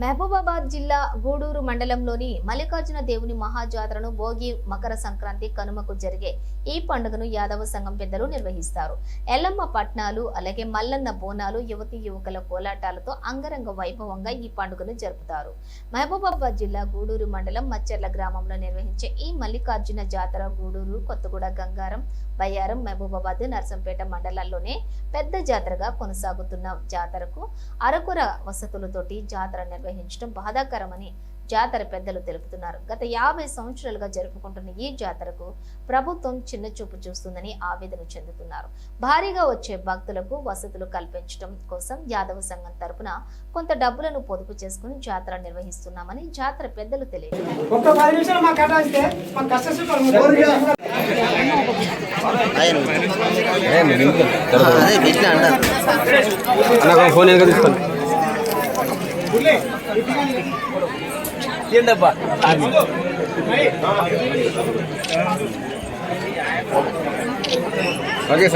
మహబూబాబాద్ జిల్లా గూడూరు మండలంలోని మల్లికార్జున దేవుని మహాజాతరను భోగి మకర సంక్రాంతి కనుమకు జరిగే ఈ పండుగను యాదవ సంఘం పెద్దలు నిర్వహిస్తారు. ఎల్లమ్మ పట్నాలు అలాగే మల్లన్న బోనాలు యువతి యువకుల కోలాటాలతో అంగరంగ వైభవంగా ఈ పండుగను జరుపుతారు. మహబూబాబాద్ జిల్లా గూడూరు మండలం మచ్చెర్ల గ్రామంలో నిర్వహించే ఈ మల్లికార్జున జాతర గూడూరు కొత్తగూడ గంగారం బయ్యారం మహబూబాబాద్ నర్సంపేట మండలాల్లోనే పెద్ద జాతరగా కొనసాగుతున్న జాతరకు అరకుర వసతులతోటి జాతర నిర్వహించడం బాధాకరమని జాతర పెద్దలు తెలుపుతున్నారు. గత యాభై సంవత్సరాలుగా జరుపుకుంటున్న ఈ జాతరకు ప్రభుత్వం చిన్న చూపు చూస్తుందని ఆవేదన చెందుతున్నారు. భారీగా వచ్చే భక్తులకు వసతులు కల్పించడం కోసం యాదవ సంఘం తరపున కొంత డబ్బులను పొదుపు చేసుకుని జాతర నిర్వహిస్తున్నామని జాతర పెద్దలు తెలియజేశారు ఒక్క పది నిమిషాలు మాకు కేటాయిస్తే మాకు కష్ట సుఖాలు అదే బిడ్డ అంటారు అన్న ఫోన్ వెనక తీసుకోండి ఏంటబ్బా ఓకే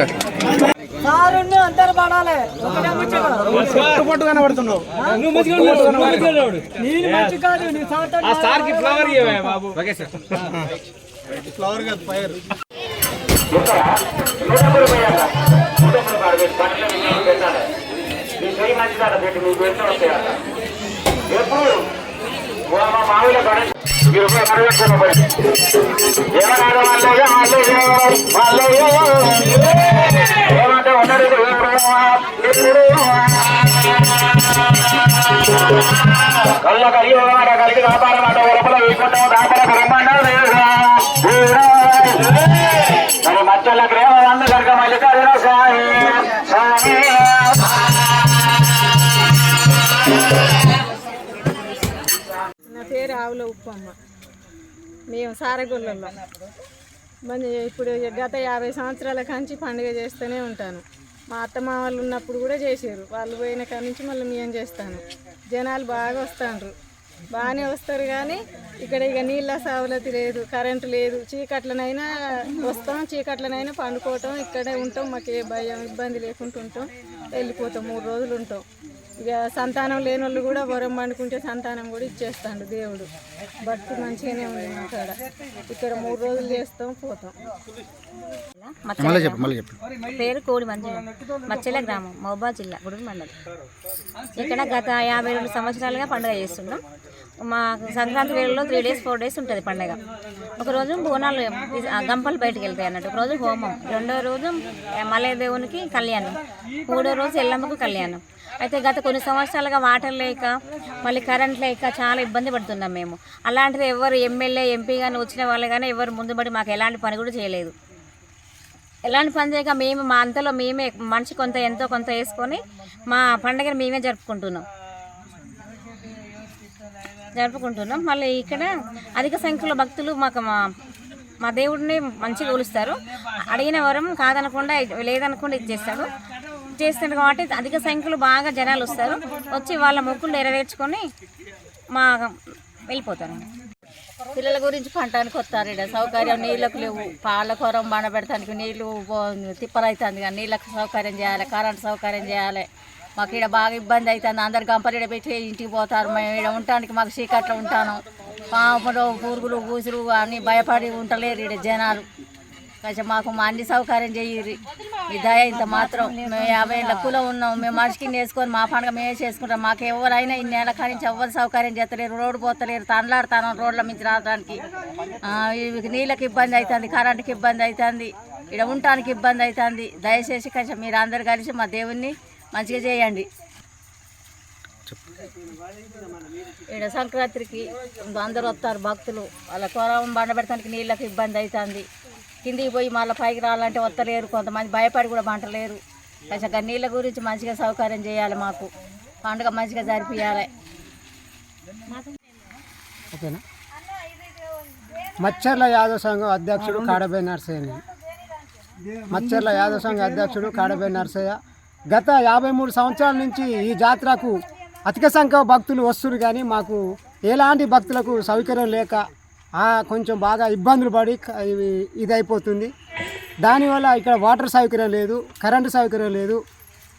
ఇక్కడ ఎప్పుడు? మా మామూలు గణేష్ ఏమన్నాడు ఏమంటే ఉన్నాడు కళ్ళ కలిగి మాట కలిగి వ్యాపారం మాట ఉరపల వేసుకుంటాం ఆవుల ఉప్పమ్మ మేము సారగొల్లలో మన ఇప్పుడు గత యాభై సంవత్సరాల కాంచి పండుగ చేస్తూనే ఉంటాను. మా అత్త వాళ్ళు ఉన్నప్పుడు కూడా చేసారు. వాళ్ళు పోయిన కాడ నుంచి మళ్ళీ మేము చేస్తాను. జనాలు బాగా వస్తారు బాగానే వస్తారు కానీ ఇక్కడ ఇక నీళ్ళ సవలతి లేదు కరెంటు లేదు. చీకట్లనైనా వస్తాం చీకట్లనైనా పండుకోవటం ఇక్కడే ఉంటాం. మాకు ఏ భయం ఇబ్బంది లేకుండా ఉంటాం వెళ్ళిపోతాం మూడు రోజులు ఉంటాం. ఇక సంతానం లేని వాళ్ళు కూడా వరం పండుకుంటే సంతానం కూడా ఇచ్చేస్తాడు దేవుడు. భక్తి మంచిగానే ఉంది మా కాడ. ఇక్కడ మూడు రోజులు చేస్తాం పోతాం. మళ్ళీ చెప్పు మళ్ళీ చెప్పు. పేరు కోడి మంజుల మచ్చెల గ్రామం మహబాద్ జిల్లా గుడుగు మండలం ఇక్కడ గత యాభై రెండు సంవత్సరాలుగా పండుగ చేస్తున్నాం. మా సంక్రాంతి వేళలో త్రీ డేస్ ఫోర్ డేస్ ఉంటుంది పండగ. ఒకరోజు బోనాలు గంపలు బయటకు వెళ్తాయి అన్నట్టు. ఒకరోజు హోమం రెండో రోజు మలయ దేవునికి కళ్యాణం మూడో రోజు ఎల్లమ్మకు కళ్యాణం. అయితే గత కొన్ని సంవత్సరాలుగా వాటర్ లేక మళ్ళీ కరెంట్ లేక చాలా ఇబ్బంది పడుతున్నాం మేము. అలాంటిది ఎవరు ఎమ్మెల్యే ఎంపీ కానీ వచ్చిన వాళ్ళు కానీ ఎవరు ముందుబడి మాకు ఎలాంటి పని కూడా చేయలేదు. ఎలాంటి పని చేయక మేము మా అంతలో మేమే మనిషి కొంత ఎంతో కొంత వేసుకొని మా పండుగను మేమే జరుపుకుంటున్నాం. జరుపుకుంటున్నాం. మళ్ళీ ఇక్కడ అధిక సంఖ్యలో భక్తులు మాకు మా మా దేవుడిని మంచిగా కొలుస్తారు. అడిగిన వరం కాదనకుండా లేదనకుండా ఇచ్చేస్తాడు చేస్తాడు కాబట్టి అధిక సంఖ్యలో బాగా జనాలు వస్తారు. వచ్చి వాళ్ళ మొక్కులు నెరవేర్చుకొని మా వెళ్ళిపోతారు. పిల్లల గురించి పంటానికి వస్తారు ఇక్కడ సౌకర్యం నీళ్ళకు లేవు. పాల కూరం బండ పెడతానికి నీళ్ళు తిప్పలవుతుంది కానీ నీళ్ళకు సౌకర్యం చేయాలి కరెంట్ సౌకర్యం చేయాలి. మాకు ఇక్కడ బాగా ఇబ్బంది అవుతుంది అందరు గంపలు పెట్టి ఇంటికి పోతారు. మేము ఇక్కడ ఉండటానికి మాకు చీకట్లో ఉంటాను. పాములు పురుగులు పూసులు అన్నీ భయపడి ఉండలేరు ఇక్కడ జనాలు. కొంచెం మాకు మా అన్ని సౌకర్యం చేయరు ఈ దయ ఇంత మాత్రం. మేము యాభై ఏళ్ళ కులం ఉన్నాం. మేము మనిషికి వేసుకొని మా పండుగ మేమే చేసుకుంటాం. మాకు ఎవరైనా ఇన్ని నెల కాడి నుంచి ఎవరు సౌకర్యం చేస్తలేరు. రోడ్డు పోతలేరు. తండ్లాడతాను రోడ్ల మించి రావడానికి. నీళ్ళకి ఇబ్బంది అవుతుంది కరెంటుకి ఇబ్బంది అవుతుంది ఇక్కడ ఉండటానికి ఇబ్బంది అవుతుంది దయచేసి కొంచెం మీరు అందరు కలిసి మా దేవుణ్ణి మంచిగా చేయండి. ఇక్కడ సంక్రాంతికి అందరు వస్తారు భక్తులు. వాళ్ళ కొరం బండ పెడతానికి నీళ్ళకి ఇబ్బంది అవుతుంది కిందికి పోయి మళ్ళీ పైకి రావాలంటే వస్తలేరు కొంతమంది భయపడి కూడా పంటలేరు. కొంచెం నీళ్ళ గురించి మంచిగా సౌకర్యం చేయాలి మాకు. పండుగ మంచిగా జరిపియాలి. ఓకేనా? మచ్చర్ల యాదవ సంఘం అధ్యక్షుడు కాడబై నర్సయ్య. మచ్చర్ల యాదవ సంఘం అధ్యక్షుడు కాడబై నర్సయ్య. గత యాభై మూడు సంవత్సరాల నుంచి ఈ జాతరకు అధిక సంఖ్య భక్తులు వస్తున్నారు కానీ మాకు ఎలాంటి భక్తులకు సౌకర్యం లేక కొంచెం బాగా ఇబ్బందులు పడి ఇది అయిపోతుంది దానివల్ల ఇక్కడ వాటర్ సౌకర్యం లేదు కరెంటు సౌకర్యం లేదు.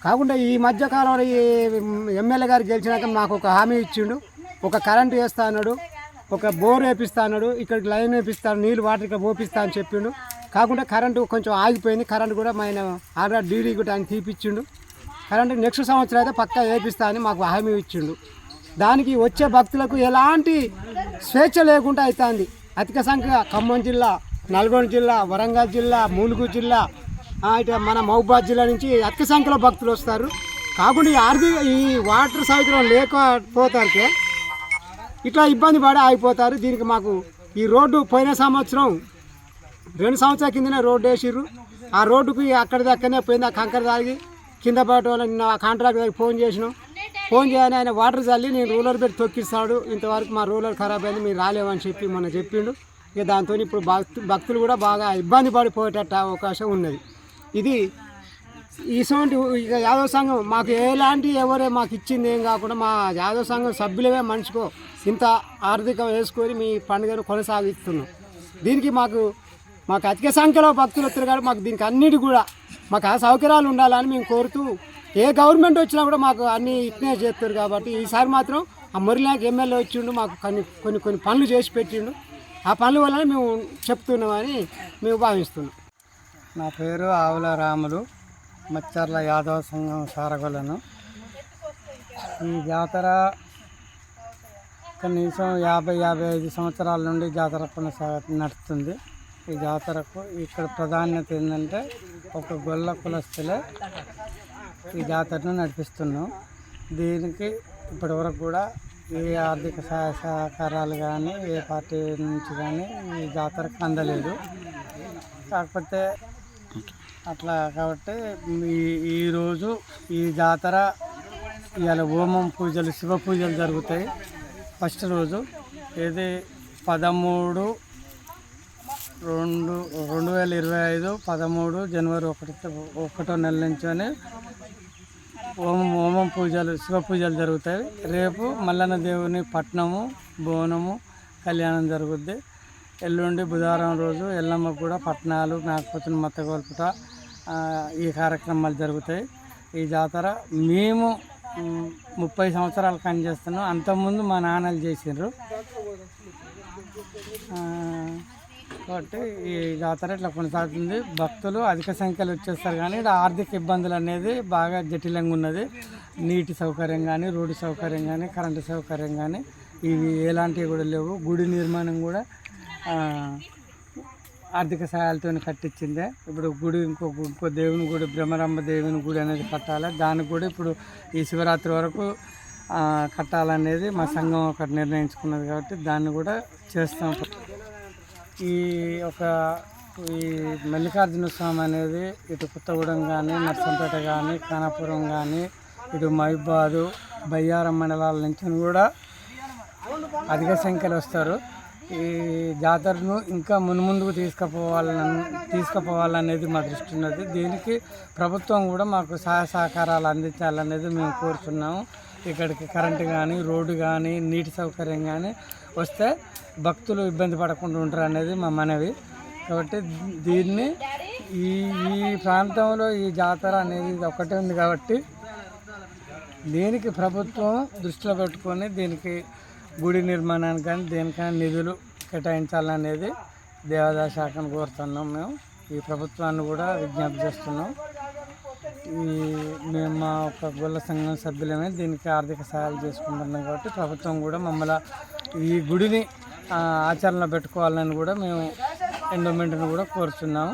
కాకుండా ఈ మధ్యకాలంలో ఈ ఎమ్మెల్యే గారు గెలిచినాక మాకు ఒక హామీ ఇచ్చిండు. ఒక కరెంటు వేస్తా అన్నాడు ఒక బోర్ వేపిస్తా అన్నాడు ఇక్కడికి లైన్ వేపిస్తాను నీళ్ళు వాటర్ ఇక్కడ పోపిస్తా అని చెప్పిండు. కాకుండా కరెంటు కొంచెం ఆగిపోయింది. కరెంటు కూడా ఆయన ఆల్రెడీ డీడీ కూడా ఆయన తీపిచ్చిండు. కరెంటు నెక్స్ట్ సంవత్సరం అయితే పక్కా వేపిస్తా అని మాకు హామీ ఇచ్చిండు. దానికి వచ్చే భక్తులకు ఎలాంటి స్వేచ్ఛ లేకుండా అవుతుంది అధిక సంఖ్య ఖమ్మం జిల్లా నల్గొండ జిల్లా వరంగల్ జిల్లా ములుగు జిల్లా ఇటు మన మహబూబాద్ జిల్లా నుంచి అధిక సంఖ్యలో భక్తులు వస్తారు. కాకుండా ఈ ఆర్థిక ఈ వాటర్ సౌకర్యం లేకపోతారికే ఇట్లా ఇబ్బంది పడి ఆగిపోతారు. దీనికి మాకు ఈ రోడ్డు పోయిన సంవత్సరం రెండు సంవత్సరాల కిందనే రోడ్డు వేసిర్రు. ఆ రోడ్డుకి అక్కడి దక్కనే పోయింది ఆ కంకర తాగి కింద పడటం వల్ల నిన్న ఆ కాంట్రాక్ట్ ఫోన్ చేసినాం. ఫోన్ చేయని ఆయన వాటర్ చల్లి నేను రూలర్ పెట్టి తొక్కిస్తాడు ఇంతవరకు మా రూలర్ ఖరాబ్ అయింది మీరు రాలేమని చెప్పి మొన్న చెప్పిండు. ఇక దాంతో ఇప్పుడు భక్తులు కూడా బాగా ఇబ్బంది పడిపోయేటట్టు అవకాశం ఉన్నది. ఇది ఇటువంటి ఇక యాదవ సంఘం మాకు ఎలాంటి ఎవరే మాకు ఇచ్చింది ఏం కాకుండా మా యాదవ సంఘం సభ్యులమే మనిషికో ఇంత ఆర్థికం వేసుకొని మీ పండుగను కొనసాగిస్తున్నాం. దీనికి మాకు మాకు అధిక సంఖ్యలో భక్తులు వస్తారు కాబట్టి మాకు దీనికి అన్నిటి కూడా మాకు ఆ సౌకర్యాలు ఉండాలని మేము కోరుతూ ఏ గవర్నమెంట్ వచ్చినా కూడా మాకు అన్ని ఇట్నే చేస్తారు కాబట్టి ఈసారి మాత్రం ఆ మురళినాయక్ ఎమ్మెల్యే వచ్చిండు మాకు కొన్ని కొన్ని కొన్ని పనులు చేసి పెట్టిండు. ఆ పనుల వల్ల మేము చెప్తున్నామని మేము భావిస్తున్నాం. నా పేరు ఆవుల రాములు మచ్చర్ల యాదవ సంఘం సారగొలను. ఈ జాతర కనీసం యాభై యాభై ఐదు సంవత్సరాల నుండి జాతర కొనసాగ నడుస్తుంది. ఈ జాతరకు ఇక్కడ ప్రాధాన్యత ఏంటంటే ఒక గొల్ల కులస్తులే ఈ జాతరను నడిపిస్తున్నాం. దీనికి ఇప్పటివరకు కూడా ఏ ఆర్థిక సహాయ సహకారాలు కానీ ఏ పార్టీ నుంచి కానీ ఈ జాతరకు అందలేదు. కాకపోతే అట్లా కాబట్టి ఈ ఈరోజు ఈ జాతర ఇవాళ హోమం పూజలు శివ పూజలు జరుగుతాయి. ఫస్ట్ రోజు ఇది పదమూడు రెండు రెండు వేల ఇరవై ఐదు పదమూడు జనవరి ఒకటి ఒకటో నెల నుంచి హోమం హోమం పూజలు శివ పూజలు జరుగుతాయి. రేపు మల్లన్న దేవుని పట్నము బోనము కళ్యాణం జరుగుద్ది. ఎల్లుండి బుధవారం రోజు ఎల్లమ్మ కూడా పట్నాలు మేకపోతుని మత్తగోల్పుట ఈ కార్యక్రమాలు జరుగుతాయి. ఈ జాతర మేము ముప్పై సంవత్సరాలు పనిచేస్తున్నాం అంతకుముందు మా నాన్నలు చేసిండ్రు. కాబట్టి ఈ జాతర ఇట్లా కొనసాగుతుంది. భక్తులు అధిక సంఖ్యలో వచ్చేస్తారు కానీ ఇక్కడ ఆర్థిక ఇబ్బందులు అనేది బాగా జటిలంగా ఉన్నది. నీటి సౌకర్యం కానీ రోడ్డు సౌకర్యం కానీ కరెంటు సౌకర్యం కానీ ఇవి ఎలాంటివి కూడా లేవు. గుడి నిర్మాణం కూడా ఆర్థిక సహాయాలతో కట్టించిందే. ఇప్పుడు గుడి ఇంకో ఇంకో దేవుని గుడి బ్రహ్మరంభ దేవుని గుడి అనేది కట్టాలి. దానికి కూడా ఇప్పుడు ఈ శివరాత్రి వరకు కట్టాలనేది మా సంఘం ఒకటి నిర్ణయించుకున్నది కాబట్టి దాన్ని కూడా చేస్తాం. ఈ ఒక ఈ మల్లికార్జున స్వామి అనేది ఇటు కొత్తగూడెం కానీ నర్సంపేట కానీ ఖానాపురం కానీ ఇటు మహిబాదు బయ్యారం మండలాల నుంచి కూడా అధిక సంఖ్యలో వస్తారు. ఈ జాతరను ఇంకా మున్ముందుకు తీసుకుపోవాలని తీసుకుపోవాలనేది మా దృష్టి ఉన్నది. దీనికి ప్రభుత్వం కూడా మాకు సహాయ సహకారాలు అందించాలనేది మేము కోరుతున్నాము ఇక్కడికి కరెంటు కానీ రోడ్డు కానీ నీటి సౌకర్యం కానీ వస్తే భక్తులు ఇబ్బంది పడకుండా ఉంటారు అనేది మా మనవి. కాబట్టి దీన్ని ఈ ఈ ప్రాంతంలో ఈ జాతర అనేది ఒకటే ఉంది కాబట్టి దీనికి ప్రభుత్వం దృష్టిలో పెట్టుకొని దీనికి గుడి నిర్మాణానికి కానీ దేనికైనా నిధులు కేటాయించాలనేది దేవాదాయ శాఖను కోరుతున్నాం మేము. ఈ ప్రభుత్వాన్ని కూడా విజ్ఞప్తి చేస్తున్నాం. ఈ మేము మా ఒక గొల్ల సంఘం సభ్యులమే దీనికి ఆర్థిక సహాయాలు చేసుకుంటున్నాం కాబట్టి ప్రభుత్వం కూడా మమ్మల్ని ఈ గుడిని ఆచరణలో పెట్టుకోవాలని కూడా మేము ఎండోమెంట్ని కూడా కోరుతున్నాము